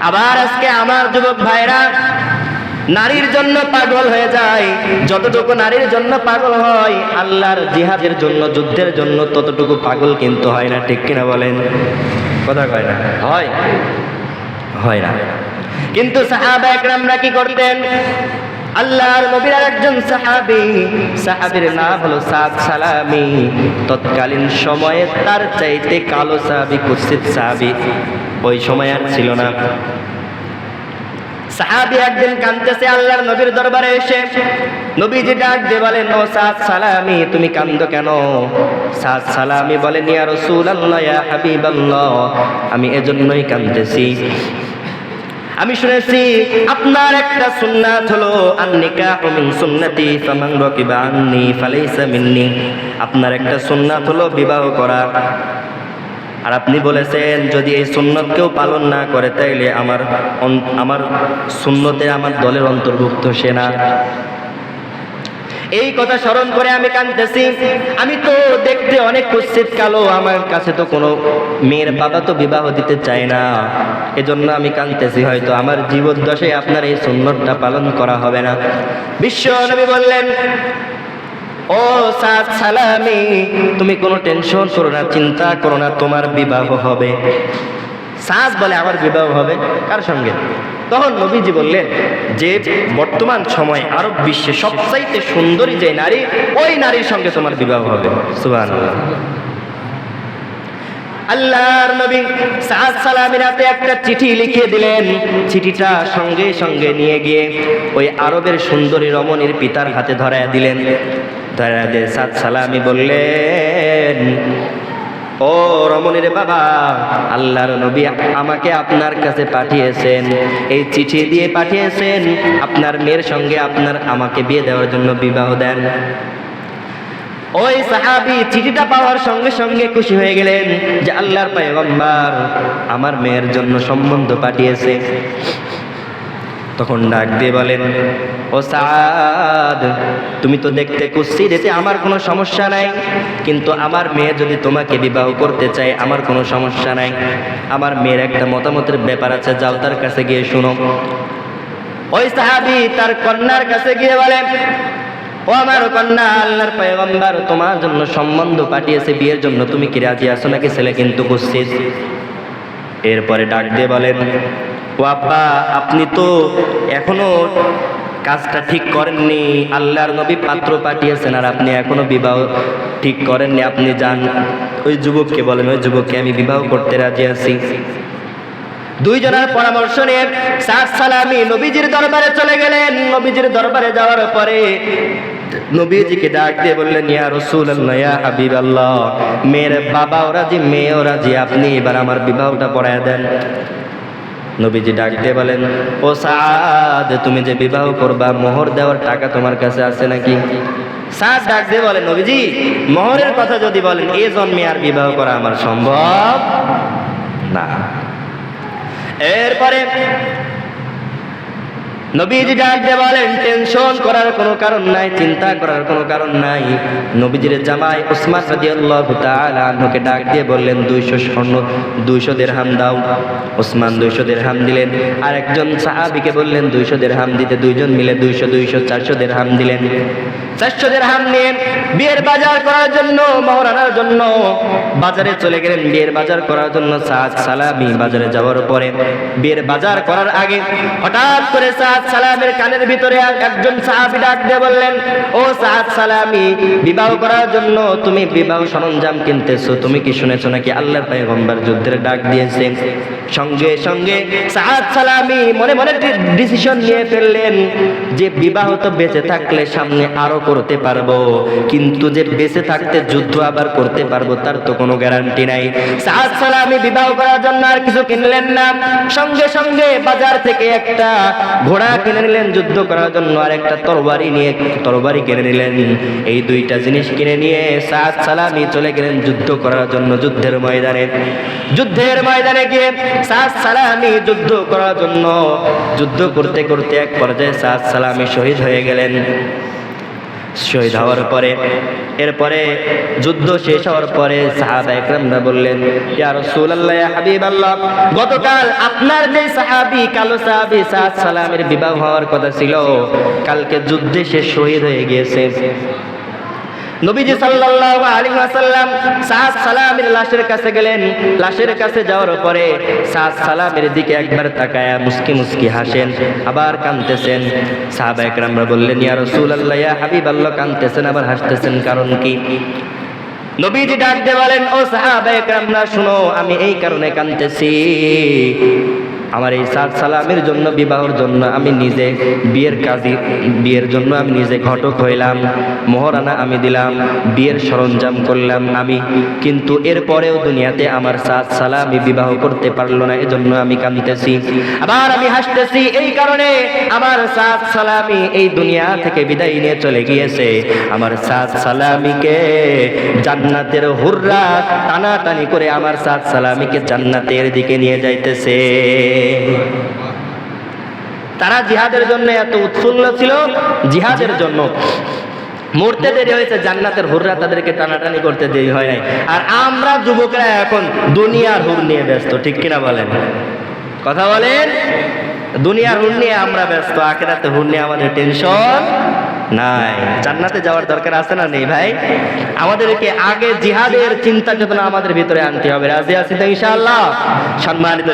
আবার আজকে আমার যুবক ভাইরা নারীর জন্য পাগল হয়ে যায়। যতটুকু নারীর জন্য পাগল হয় আল্লাহর জিহাদের জন্য যুদ্ধের জন্য ততটুকু পাগল কিন্তু হয় না ঠিক কিনা বলেন? কথা কয় না। হয়? হয় না। কিন্তু সাহাবা একরামরা কি করতেন? আল্লাহর নবীর একজন সাহাবি সাহাবীর নাম হলো সাদ সালামি। তৎকালীন সময়ে তার চাইতে কালো সাহাবী কুৎসিত সাহাবী। ওই সময় আর ছিল না। সাহাবি একদিন কাঁদতেছে আল্লাহর নবীর দরবারে এসে। নবীজি ডাক দিয়ে বলেন, ও সাদ সালামি, তুমি কান্দো কেন? সাদ সালামি বলেন, ইয়া রাসূলুল্লাহ, ইয়া হাবিবাল্লাহ, আমি এজন্যই কাঁদতেছি। আমি শুনেছি আপনার একটা সুন্নাত হলো, আন্নিকাহু মিন সুন্নতি, ফামান রাকিবা আন্নি, ফালাইসা মিন্নি। আপনার একটা সুন্নাত হলো, বিবাহ করা। আর আপনি বলেছেন, যদি এই সুন্নত কেউ পালন না করে, তাইলে আমার আমার সুন্নতে আমার দলের অন্তর্ভুক্ত সে না। এই কথা স্মরণ করে আমি কাঁদতেছি। আমি তো দেখতে অনেক কুৎসিত কালো, আমার কাছে তো কোনো মেয়ের বাবা তো বিবাহ দিতে চায় না। এজন্য আমি কাঁদতেছি, হয়তো আমার জীবন দশায় আপনার এই সুন্নতটা পালন করা হবে না। বিশ্ব নবী বললেন ও সাদ সালামি, তুমি কোনো টেনশন করো না, চিন্তা করো না, তোমার বিবাহ হবে। সাজ বলে, আমার বিবাহ হবে? কার সঙ্গে? তখন নবীজি বললেন, যে বর্তমান সময় আরব বিশ্বে সবচাইতে সুন্দরী যে নারী, ওই নারীর সঙ্গে তোমার বিবাহ হবে। সুবহানাল্লাহ। আল্লাহর নবী সাদ হাতে একটা চিঠি লিখে দিলেন। চিঠিটা সঙ্গে সঙ্গে নিয়ে গিয়ে ওই আরবের সুন্দরী রমণীর পিতার হাতে ধরায় দিলেন। ধরায় দিয়ে সাদ সালামি বললেন, ও রমণীর বাবা, আল্লাহর নবী আমাকে আপনার কাছে পাঠিয়েছেন। এই চিঠি দিয়ে পাঠিয়েছেন। আপনার মেয়ের সঙ্গে আপনার আমাকে বিয়ে দেওয়ার জন্য বিবাহ দেন। ওই সাহাবি চিঠিটা পাওয়ার সঙ্গে সঙ্গে খুশি হয়ে গেলেন যে আল্লাহর পয়গম্বর আমার মেয়ের জন্য সম্বন্ধ পাঠিয়েছে। তখন ডাক দিয়ে বলেন, ও সাদ, তুমি তো দেখতে কুৎসিত এতে আমার কোনো সমস্যা নাই। কিন্তু আমার মেয়ে যদি তোমাকে বিবাহ করতে চায়, আমার কোনো সমস্যা নাই। আমার মেয়ের একটা মতামতের ব্যাপার আছে, যাও তার কাছে গিয়ে শুনো। ওই সাহাবি তার কন্যার কাছে গিয়ে বলেন ও আমার কন্যা, আল্লাহর পয়গম্বর, তোমার জন্য সম্বন্ধ পাঠিয়েছে বিয়ের জন্য। তুমি কি রাজি আছো নাকি ছেলে কিন্তু কুৎসিত এরপরে ডাক দিয়ে বলেন, ও আব্বা, আপনি তো এখনও কাজটা ঠিক করেননি। আল্লাহর নবী পাত্র পাঠিয়েছেন আর আপনি এখনও বিবাহ ঠিক করেননি। আপনি যান। ওই যুবককে বলেন, ওই যুবককে আমি বিবাহ করতে রাজি আছি। দুইজনের পরামর্শ নিয়ে সাদ সালামি নবীজির দরবারে চলে গেলেন। নবীজির দরবারে যাওয়ার পরে নবীজিকে ডাক দিয়ে বললেন, ইয়া রাসূলুল্লাহ, ইয়া হাবিবাল্লাহ, মেয়ের বাবা ওরা যে মেয়ে ওরা যে আপনি এবার আমার বিবাহটা পড়ায় দেন। নবীজি ডাক দিয়ে বলেন, ও সাদ, তুমি যে বিবাহ করবা, মোহর দেওয়ার টাকা তোমার কাছে আছে নাকি? সাদ ডাক দিয়ে বলেন, নবীজি, মোহরের কথা যদি বলেন, এ জন্মে আর বিবাহ করা আমার সম্ভব না। এরপরে নবীজি ডাক দিয়ে বলেন টেনশন করার কোনো কারণ নাই, চিন্তা করার কোনো কারণ নাই। নবীজির জামাই উসমান রাদিয়াল্লাহু তাআলা আনহুকে ডাক দিয়ে বললেন 200 স্বর্ণ 200 দিরহাম দাও। উসমান 200 দিরহাম দিলেন। আর একজন সাহাবীকে বললেন 200 দিরহাম দিতে দুইজন মিলে 200 200 400 দিরহাম দিলেন। 400 দিরহাম নিয়ে বিয়ের বাজার করার জন্য মোহর আনার জন্য বাজারে চলে গেলেন। বিয়ের বাজার করার জন্য সাদ সালামি বাজারে যাওয়ার পরে বিয়ের বাজার করার আগে হঠাৎ করে সাদ সালামের কানের ভিতরে একজন সাহাবি ডাক দিয়ে বললেন, ও সাদ সালামি, বিবাহ করার জন্য তুমি বিবাহ সরঞ্জাম কিনতেছো, তুমি কি শুনেছো নাকি আল্লাহর পয়গম্বর যুদ্ধের ডাক দিয়েছে? সঙ্গে সঙ্গে সাদ সালামি মনে মনে ডিসিশন নিয়ে ফেললেন যে বিবাহ তো বেঁচে থাকলে সামনে আরও করতে পারব, কিন্তু যে বেঁচে থাকতে যুদ্ধ আবার করতে পারব তার তো কোনো গ্যারান্টি নাই। সাদ সালামি বিবাহ করার জন্য আর কিছু কিনলেন না। সঙ্গে সঙ্গে বাজার থেকে একটা ঘোড়া কিনে নিলেন, যুদ্ধ করার জন্য আর একটা তরবারি নিয়ে তরবারি কিনে নিলেন। এই দুইটা জিনিস কিনে নিয়ে সাদ সালামি চলে গেলেন যুদ্ধ করার জন্য যুদ্ধের ময়দানে। যুদ্ধের ময়দানে গিয়ে সাদ সালামি যুদ্ধ করার জন্য, যুদ্ধ করতে করতে এক পর্যায়ে সাদ সালামি শহীদ হয়ে গেলেন। শহীদ হওয়ার পরে, এরপরে যুদ্ধ শেষ হওয়ার পরে সাহাবা একরামরা বললেন, ইয়া রাসূলুল্লাহ, ইয়া হাবিবাল্লাহ, গতকাল আপনার যে সাহাবী, কালো সাহাবী সাদ সালামের বিবাহ হওয়ার কথা ছিল, কালকে যুদ্ধে সে শহীদ হয়ে গিয়েছে। নবীজি সাল্লাল্লাহু আলাইহি ওয়াসাল্লাম সাদ সালামের লাশের কাছে গেলেন। লাশের কাছে যাওয়ার পরে সাদ সালামের দিকে একবার তাকায়া মুস্কি মুস্কি হাসেন, আবার কাঁদতেছেন। সাহাবা একরামরা বললেন, ইয়া রাসূলুল্লাহ, ইয়া হাবিবাল্লাহ। কাঁদতেছেন, আবার হাসতেছেন, কারণ কি? নবীজি ডাক দিয়ে বলেন, ও সাহাবা একরামরা, শুনো, আমি এই কারণে কাঁদতেছি। আমার এই সাদ সালামের জন্য, বিবাহর জন্য আমি নিজে বিয়ের কাজী বিয়ের জন্য আমি নিজে ঘটক হইলাম। মহারানা আমি দিলাম, বিয়ের সরঞ্জাম করলাম আমি। কিন্তু এরপরেও দুনিয়াতে আমার সাদ সালামি বিবাহ করতে পারল না, এজন্য আমি কাঁদতেছি। আবার আমি হাসতেছি, এই কারণে আমার সাদ সালামি এই দুনিয়া থেকে বিদায় নিয়ে চলে গিয়েছে। আমার সাদ সালামিকে জান্নাতের হুররা টানাটানি করে আমার সাদ সালামিকে জান্নাতের দিকে নিয়ে যাইতেছে। তারা জিহাদের জন্য এত উৎফুল্ল ছিল, জিহাদের জন্য। মরতে দেরি হয়েছে, জান্নাতের হুররা তাদেরকে টানাটানি করতে দেরি হয় নাই। আর আমরা যুবকরা এখন দুনিয়ার হুর নিয়ে ব্যস্ত, ঠিক কিনা বলেন? কথা বলেন? দুনিয়ার হুর নিয়ে আমরা ব্যস্ত, আখেরাতে হুর নিয়ে আমাদের টেনশন নাই। জান্নাতে যাওয়ার দরকার আছে না নেই ভাই? আমাদেরকে আগে জিহাদের চিন্তা চেতনা আমাদের ভিতরে আনতে হবে। রাজি আছি তো ইনশাআল্লাহ? সম্মানিত